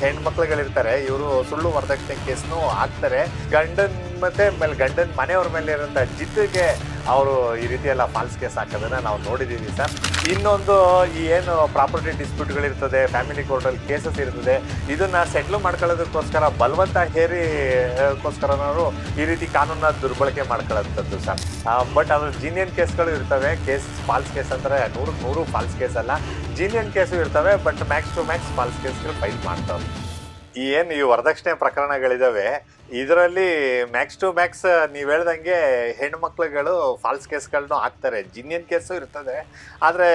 ಹೆಣ್ಮಕ್ಳುಗಳಿರ್ತಾರೆ ಇವರು ಸುಳ್ಳು ವರದಕ್ಷಿಣೆ ಕೇಸ್ನು ಹಾಕ್ತಾರೆ. ಗಂಡನ್ ಮತ್ತೆ ಮೇಲೆ ಗಂಡನ ಮನೆಯವ್ರ ಮೇಲೆ ಇರೋಂಥ ಜಿದ್ದಿಗೆ ಅವರು ಈ ರೀತಿ ಎಲ್ಲ ಫಾಲ್ಸ್ ಕೇಸ್ ಹಾಕೋದನ್ನ ನಾವು ನೋಡಿದ್ದೀವಿ ಸರ್. ಇನ್ನೊಂದು ಈ ಏನು ಪ್ರಾಪರ್ಟಿ ಡಿಸ್ಪ್ಯೂಟ್ಗಳಿರ್ತದೆ ಫ್ಯಾಮಿಲಿ ಕೋರ್ಟಲ್ಲಿ ಕೇಸಸ್ ಇರ್ತದೆ, ಇದನ್ನ ಸೆಟ್ಲ್ ಮಾಡ್ಕೊಳ್ಳೋದಕ್ಕೋಸ್ಕರ ಬಲವಂತ ಹೇರಿ ಗೋಸ್ಕರನವರು ಈ ರೀತಿ ಕಾನೂನ ದುರ್ಬಳಕೆ ಮಾಡ್ಕೊಳ್ಳೋಂಥದ್ದು ಸರ್. ಬಟ್ ಅದ್ರ ಜೀನಿಯನ್ ಕೇಸ್ಗಳು ಇರ್ತವೆ ಕೇಸ್ ಫಾಲ್ಸ್ ಕೇಸ್ ಅಂದರೆ ನೂರಕ್ಕೆ ನೂರು ಫಾಲ್ಸ್ ಕೇಸ್ ಅಲ್ಲ. ಜೀನಿಯನ್ ಕೇಸು ಇರ್ತವೆ but max to max false ಕೇಸ್ಗಳು ಫೈಲ್ ಮಾಡ್ತಾವೆ ಈ ಏನು ಈ ವರದಕ್ಷಿಣೆ ಪ್ರಕರಣಗಳಿದಾವೆ ಇದರಲ್ಲಿ ಮ್ಯಾಕ್ಸ್ ಟು ಮ್ಯಾಕ್ಸ್ ನೀವು ಹೇಳ್ದಂಗೆ ಹೆಣ್ಮಕ್ಳುಗಳು ಫಾಲ್ಸ್ ಕೇಸ್ಗಳನ್ನೂ ಹಾಕ್ತಾರೆ. ಜಿನ್ನಿಯನ್ ಕೇಸು ಇರ್ತದೆ. ಆದರೆ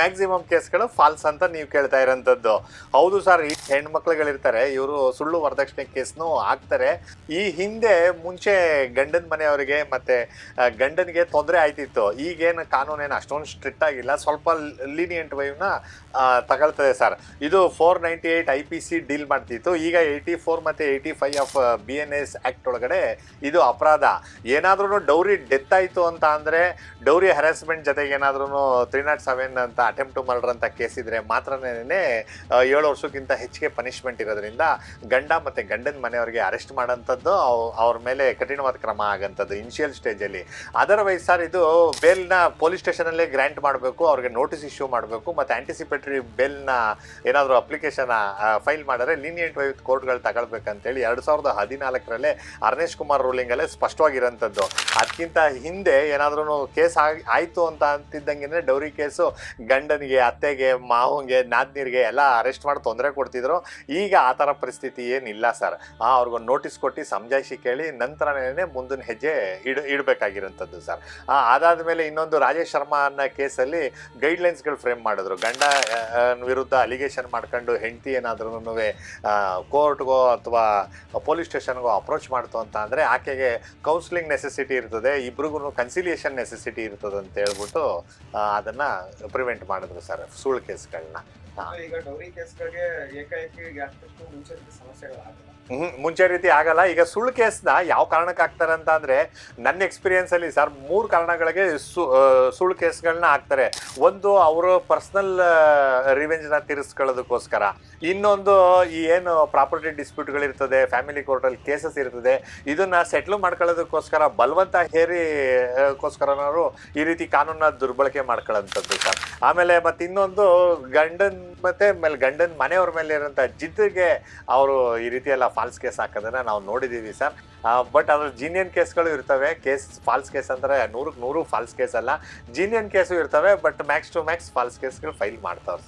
ಮ್ಯಾಕ್ಸಿಮಮ್ ಕೇಸ್ಗಳು ಫಾಲ್ಸ್ ಅಂತ ನೀವು ಕೇಳ್ತಾ ಇರೋಂಥದ್ದು. ಹೌದು ಸರ್ ಈ ಹೆಣ್ಮಕ್ಳುಗಳಿರ್ತಾರೆ, ಇವರು ಸುಳ್ಳು ವರದಕ್ಷಿಣೆ ಕೇಸ್ನು ಹಾಕ್ತಾರೆ. ಈ ಹಿಂದೆ ಮುಂಚೆ ಗಂಡನ ಮನೆಯವರಿಗೆ ಮತ್ತು ಗಂಡನಿಗೆ ತೊಂದರೆ ಆಯ್ತಿತ್ತು. ಈಗೇನು ಕಾನೂನೇನು ಅಷ್ಟೊಂದು ಸ್ಟ್ರಿಕ್ಟ್ ಆಗಿಲ್ಲ. ಸ್ವಲ್ಪ ಲೀನಿಯಂಟ್ ವೈವ್ನ ತಗೊಳ್ತದೆ ಸರ್ ಇದು four ninety eight I P C deal ಮಾಡ್ತಿತ್ತು. ಈಗ ಏಯ್ಟಿ ಫೋರ್ ಮತ್ತು eighty five of B N S act ಒಳಗಡೆ ಇದು ಅಪರಾಧ. ಏನಾದ್ರೂ ಡೌರಿ ಡೆತ್ ಆಯಿತು ಅಂತ ಅಂದರೆ ಡೌರಿ ಹರಾಸ್ಮೆಂಟ್ ಜೊತೆಗೆ ಏನಾದ್ರೂ ತ್ರೀ ನಾಟ್ ಸೆವೆನ್ ಅಂತ ಅಟೆಂಪ್ಟ್ ಟು ಮರ್ಡರ್ ಅಂತ ಕೇಸ್ ಇದ್ರೆ ಮಾತ್ರನೇ ಏಳು ವರ್ಷಕ್ಕಿಂತ ಹೆಚ್ಚಿಗೆ ಪನಿಷ್ಮೆಂಟ್ ಇರೋದ್ರಿಂದ ಗಂಡ ಮತ್ತು ಗಂಡನ ಮನೆಯವರಿಗೆ ಅರೆಸ್ಟ್ ಮಾಡೋಂಥದ್ದು ಅವ್- ಅವ್ರ ಮೇಲೆ ಕಠಿಣವಾದ ಕ್ರಮ ಆಗಂಥದ್ದು ಇನಿಷಿಯಲ್ ಸ್ಟೇಜಲ್ಲಿ ಅದರ್ವೈಸ್ ಸರ್ ಇದು ಬೇಲ್ನ ಪೊಲೀಸ್ ಸ್ಟೇಷನಲ್ಲೇ ಗ್ರ್ಯಾಂಟ್ ಮಾಡಬೇಕು, ಅವ್ರಿಗೆ ನೋಟಿಸ್ ಇಶ್ಯೂ ಮಾಡಬೇಕು, ಮತ್ತು ಆಂಟಿಸಿಪೇಟರಿ ಬೇಲ್ನ ಏನಾದರೂ ಅಪ್ಲಿಕೇಶನ್ ಫೈಲ್ ಮಾಡಿದ್ರೆ ಲೀನಿಯಂಟ್ ವೈತ್ ಕೋರ್ಟ್ಗಳು ತಗೊಳ್ಬೇಕಂತೇಳಿ ಎರಡು ಸಾವಿರದ ಹದಿನಾಲ್ಕರಲ್ಲೇ ಅರ್ನೇಶ್ ಕುಮಾರ್ ರೂಲಿಂಗಲ್ಲೇ ಸ್ಪಷ್ಟವಾಗಿರೋಂಥದ್ದು. ಅದಕ್ಕಿಂತ ಹಿಂದೆ ಏನಾದ್ರೂ ಕೇಸ್ ಆಯಿತು ಅಂತ ಅಂತಿದ್ದಂಗೆ ಡೌರಿ ಕೇಸು ಗಂಡನಿಗೆ, ಅತ್ತೆಗೆ, ಮಾವಂಗೆ, ನಾದ್ನೀರಿಗೆ ಎಲ್ಲ ಅರೆಸ್ಟ್ ಮಾಡಿ ತೊಂದರೆ ಕೊಡ್ತಿದ್ರು. ಈಗ ಆ ಥರ ಪರಿಸ್ಥಿತಿ ಏನಿಲ್ಲ ಸರ್. ಅವ್ರಿಗೊಂದು ನೋಟಿಸ್ ಕೊಟ್ಟು ಸಮಜಾಯಿಷಿ ಕೇಳಿ ನಂತರನೇ ಮುಂದಿನ ಹೆಜ್ಜೆ ಇಡ್, ಇಡಬೇಕಾಗಿರೋಂಥದ್ದು ಸರ್. ಅದಾದಮೇಲೆ ಇನ್ನೊಂದು ರಾಜೇಶ್ ಶರ್ಮಾ ಅನ್ನೋ ಕೇಸಲ್ಲಿ ಗೈಡ್ಲೈನ್ಸ್ಗಳು ಫ್ರೇಮ್ ಮಾಡಿದ್ರು. ಗಂಡ ವಿರುದ್ಧ ಅಲಿಗೇಷನ್ ಮಾಡ್ಕೊಂಡು ಹೆಂಡತಿ ಏನಾದ್ರೂ ಕೋರ್ಟ್ಗೋ ಅಥವಾ ಪೊಲೀಸ್ ಸ್ಟೇಷನ್ಗೋ ಅಪ್ರೋಚ್ ಮಾಡ್ತು ಅಂತ ಅಂದರೆ ಆಕೆಗೆ ಕೌನ್ಸಿಲಿಂಗ್ ನೆಸೆಸಿಟಿ ಇರ್ತದೆ ಇಬ್ರಿಗೂ ಕನ್ಸಿಲಿಯೇಷನ್ ನೆಸೆಸಿಟಿ ಇರ್ತದೆ ಅಂತ ಹೇಳ್ಬಿಟ್ಟು ಅದನ್ನು ಪ್ರಿವೆಂಟ್ ಮಾಡಿದ್ರು ಸರ್ ಸುಳ್ಳು ಕೇಸ್ಗಳನ್ನ. ಈಗ ಡೌರಿ ಕೇಸ್ಗಳಿಗೆ ಏಕಾಏಕಿ ಅಷ್ಟು ಮುಂಚೆ ಸಮಸ್ಯೆಗಳಾಗಲ್ಲ ಹ್ಮ್ ಮುಂಚೆ ರೀತಿ ಆಗಲ್ಲ. ಈಗ ಸುಳ್ಳು ಕೇಸ್ನ ಯಾವ ಕಾರಣಕ್ಕೆ ಹಾಕ್ತಾರೆ ಅಂತ ಅಂದ್ರೆ ನನ್ನ ಎಕ್ಸ್ಪೀರಿಯನ್ಸ್ ಅಲ್ಲಿ ಸರ್ ಮೂರು ಕಾರಣಗಳಿಗೆ ಸುಳ್ಳು ಕೇಸ್ಗಳನ್ನ ಹಾಕ್ತಾರೆ. ಒಂದು ಅವರು ಪರ್ಸನಲ್ ರಿವೆಂಜ್ನ ತೀರಿಸ್ಕೊಳ್ಳೋದಕ್ಕೋಸ್ಕರ. ಇನ್ನೊಂದು ಈ ಏನು ಪ್ರಾಪರ್ಟಿ ಡಿಸ್ಪ್ಯೂಟ್ಗಳಿರ್ತದೆ ಫ್ಯಾಮಿಲಿ ಕೋರ್ಟಲ್ಲಿ ಕೇಸಸ್ ಇರ್ತದೆ ಇದನ್ನ ಸೆಟ್ಲ್ ಮಾಡ್ಕೊಳ್ಳೋದಕ್ಕೋಸ್ಕರ ಬಲವಂತ ಹೇರಿ ಆ, ಈ ರೀತಿ ಕಾನೂನ ದುರ್ಬಳಕೆ ಮಾಡ್ಕೊಳ್ಳೋಂಥದ್ದು ಸರ್. ಆಮೇಲೆ ಮತ್ತೆ ಇನ್ನೊಂದು ಗಂಡನ್ ಮತ್ತೆ ಮೇಲೆ ಗಂಡನ ಮನೆಯವ್ರ ಮೇಲೆ ಇರೋಂಥ ಜಿದ್ದಿಗೆ ಅವರು ಈ ರೀತಿ ಎಲ್ಲ ಫಾಲ್ಸ್ ಕೇಸ್ ಹಾಕೋದನ್ನ ನಾವು ನೋಡಿದ್ದೀವಿ ಸರ್. ಬಟ್ ಅದ್ರ ಜೀನಿಯನ್ ಕೇಸ್ಗಳು ಇರ್ತವೆ. ಕೇಸ್ ಫಾಲ್ಸ್ ಕೇಸ್ ಅಂದರೆ ನೂರಕ್ಕೆ ನೂರು ಫಾಲ್ಸ್ ಕೇಸ್ ಅಲ್ಲ. ಜೀನಿಯನ್ ಕೇಸು ಇರ್ತವೆ but max to max false ಕೇಸ್ಗಳು ಫೈಲ್ ಮಾಡ್ತಾವ್ರೆ